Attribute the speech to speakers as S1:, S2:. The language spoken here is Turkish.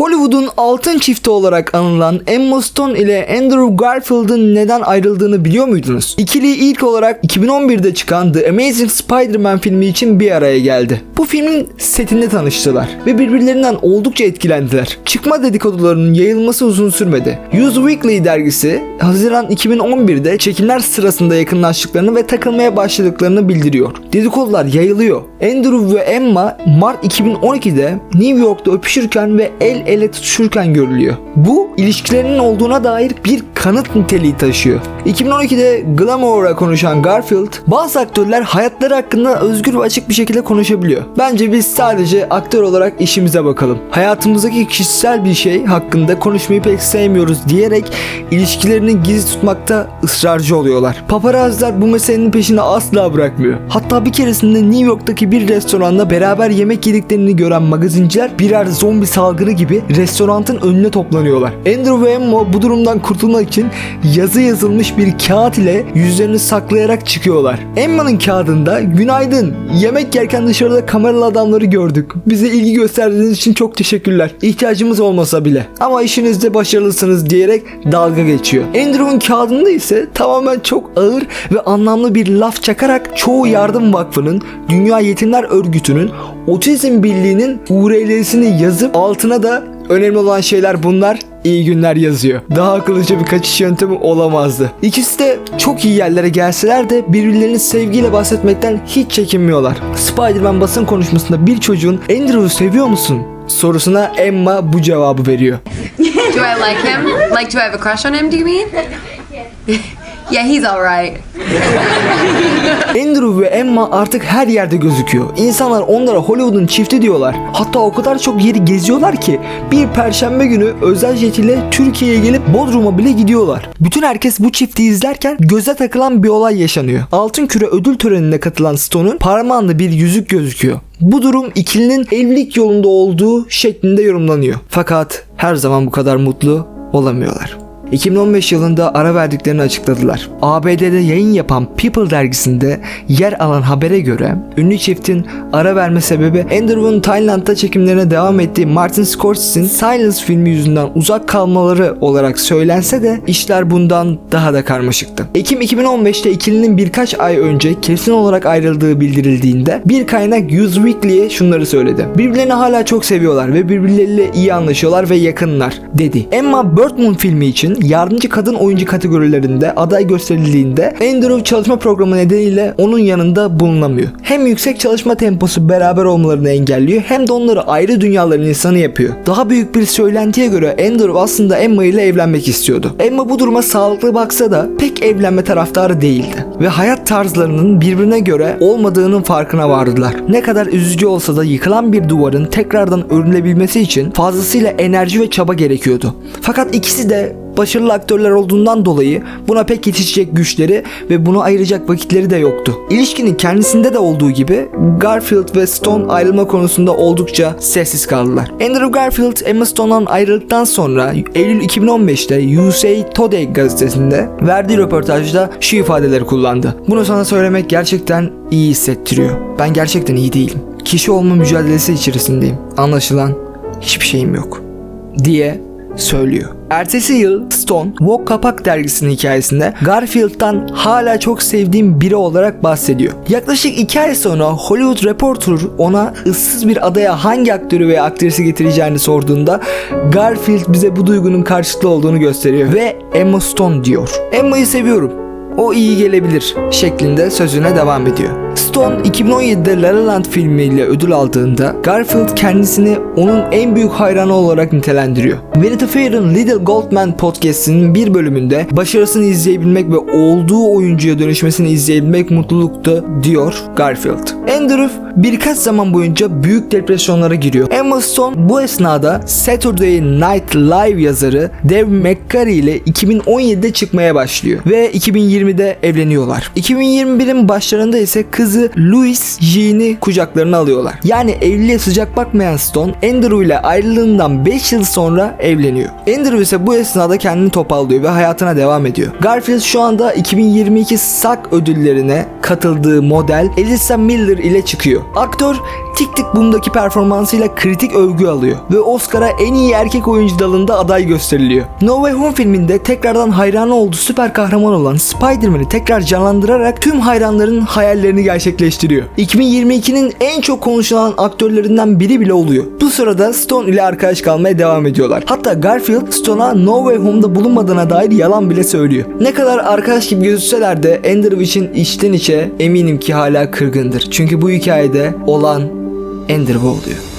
S1: Hollywood'un altın çifti olarak anılan Emma Stone ile Andrew Garfield'ın neden ayrıldığını biliyor muydunuz? İkili ilk olarak 2011'de çıkan The Amazing Spider-Man filmi için bir araya geldi. Bu filmin setinde tanıştılar ve birbirlerinden oldukça etkilendiler. Çıkma dedikodularının yayılması uzun sürmedi. Use Weekly dergisi Haziran 2011'de çekimler sırasında yakınlaştıklarını ve takılmaya başladıklarını bildiriyor. Dedikodular yayılıyor. Andrew ve Emma Mart 2012'de New York'ta öpüşürken ve el ele tutuşurken görülüyor. Bu ilişkilerinin olduğuna dair bir kanıt niteliği taşıyor. 2012'de Glamour'a konuşan Garfield, bazı aktörler hayatları hakkında özgür ve açık bir şekilde konuşabiliyor. Bence biz sadece aktör olarak işimize bakalım. Hayatımızdaki kişisel bir şey hakkında konuşmayı pek sevmiyoruz diyerek ilişkilerini gizli tutmakta ısrarcı oluyorlar. Paparazziler bu meselenin peşini asla bırakmıyor. Hatta bir keresinde New York'taki bir restoranda beraber yemek yediklerini gören magazinciler birer zombi salgını gibi restoranın önüne toplanıyorlar. Andrew ve Emma bu durumdan kurtulmak için yazı yazılmış bir kağıt ile yüzlerini saklayarak çıkıyorlar. Emma'nın kağıdında günaydın yemek yerken dışarıda kameralı adamları gördük. Bize ilgi gösterdiğiniz için çok teşekkürler. İhtiyacımız olmasa bile. Ama işinizde başarılısınız diyerek dalga geçiyor. Andrew'un kağıdında ise tamamen çok ağır ve anlamlı bir laf çakarak çoğu yardım vakfının, Dünya Yetimler Örgütü'nün, Otizm Birliği'nin URL'sini yazıp altına da önemli olan şeyler bunlar iyi günler yazıyor. Daha akıllıca bir kaçış yöntemi olamazdı. İkisi de çok iyi yerlere gelseler de birbirlerini sevgiyle bahsetmekten hiç çekinmiyorlar. Spider-Man basın konuşmasında bir çocuğun Andrew'u seviyor musun? sorusuna Emma bu cevabı veriyor.
S2: Do I like him? Like, do I have a crush on him, do you mean? yeah, he's alright.
S1: Andrew ve Emma artık her yerde gözüküyor. İnsanlar onlara Hollywood'un çifti diyorlar. Hatta o kadar çok yeri geziyorlar ki bir perşembe günü özel jet ile Türkiye'ye gelip Bodrum'a bile gidiyorlar. Bütün herkes bu çifti izlerken göze takılan bir olay yaşanıyor. Altın Küre ödül törenine katılan Stone'un parmağında bir yüzük gözüküyor. Bu durum ikilinin evlilik yolunda olduğu şeklinde yorumlanıyor. Fakat her zaman bu kadar mutlu olamıyorlar. 2015 yılında ara verdiklerini açıkladılar. ABD'de yayın yapan People dergisinde yer alan habere göre ünlü çiftin ara verme sebebi Andrew'un Tayland'da çekimlerine devam ettiği Martin Scorsese'nin Silence filmi yüzünden uzak kalmaları olarak söylense de işler bundan daha da karmaşıktı. Ekim 2015'te ikilinin birkaç ay önce kesin olarak ayrıldığı bildirildiğinde bir kaynak Use Weekly'ye şunları söyledi. Birbirlerini hala çok seviyorlar ve birbirleriyle iyi anlaşıyorlar ve yakınlar dedi. Emma Birdman filmi için yardımcı kadın oyuncu kategorilerinde aday gösterildiğinde Andrew çalışma programı nedeniyle onun yanında bulunamıyor. Hem yüksek çalışma temposu beraber olmalarını engelliyor hem de onları ayrı dünyaların insanı yapıyor. Daha büyük bir söylentiye göre Andrew aslında Emma ile evlenmek istiyordu. Emma bu duruma sağlıklı baksa da pek evlenme taraftarı değildi. Ve hayat tarzlarının birbirine göre olmadığının farkına vardılar. Ne kadar üzücü olsa da yıkılan bir duvarın tekrardan örülebilmesi için fazlasıyla enerji ve çaba gerekiyordu. Fakat ikisi de başarılı aktörler olduğundan dolayı buna pek yetişecek güçleri ve bunu ayıracak vakitleri de yoktu. İlişkinin kendisinde de olduğu gibi Garfield ve Stone ayrılma konusunda oldukça sessiz kaldılar. Andrew Garfield Emma Stone'dan ayrıldıktan sonra Eylül 2015'te USA Today gazetesinde verdiği röportajda şu ifadeleri kullandı. Bunu sana söylemek gerçekten iyi hissettiriyor. Ben gerçekten iyi değilim. Kişi olma mücadelesi içerisindeyim. Anlaşılan hiçbir şeyim yok diye söylüyor. Ertesi yıl Stone, Vogue Kapak dergisinin hikayesinde Garfield'dan hala çok sevdiğim biri olarak bahsediyor. Yaklaşık 2 ay sonra Hollywood Reporter ona ıssız bir adaya hangi aktörü veya aktrisi getireceğini sorduğunda Garfield bize bu duygunun karşılıklı olduğunu gösteriyor ve Emma Stone diyor. Emma'yı seviyorum. O iyi gelebilir şeklinde sözüne devam ediyor. Stone 2017'de La La Land filmiyle ödül aldığında Garfield kendisini onun en büyük hayranı olarak nitelendiriyor. Vanity Fair'ın Little Goldman podcast'inin bir bölümünde başarısını izleyebilmek ve olduğu oyuncuya dönüşmesini izleyebilmek mutluluktu diyor Garfield. Andrew birkaç zaman boyunca büyük depresyonlara giriyor. Emma Stone bu esnada Saturday Night Live yazarı Dave McCary ile 2017'de çıkmaya başlıyor ve 2020'de evleniyorlar. 2021'in başlarında ise kız Louis Jean'i kucaklarına alıyorlar. Yani evliliğe sıcak bakmayan Stone Andrew ile ayrılığından 5 yıl sonra evleniyor. Andrew ise bu esnada kendini toparlıyor ve hayatına devam ediyor. Garfield şu anda 2022 SAG ödüllerine katıldığı model Elisa Miller ile çıkıyor. Aktör Tik Tik Boom'daki performansıyla kritik övgü alıyor ve Oscar'a en iyi erkek oyuncu dalında aday gösteriliyor. No Way Home filminde tekrardan hayranı olduğu süper kahraman olan Spider-Man'i tekrar canlandırarak tüm hayranların hayallerini gerçekleştiriyor. 2022'nin en çok konuşulan aktörlerinden biri bile oluyor. Bu sırada Stone ile arkadaş kalmaya devam ediyorlar. Hatta Garfield Stone'a No Way Home'da bulunmadığına dair yalan bile söylüyor. Ne kadar arkadaş gibi gözükseler de Andrew için içten içe eminim ki hala kırgındır. Çünkü bu hikayede olan Andrew oluyor.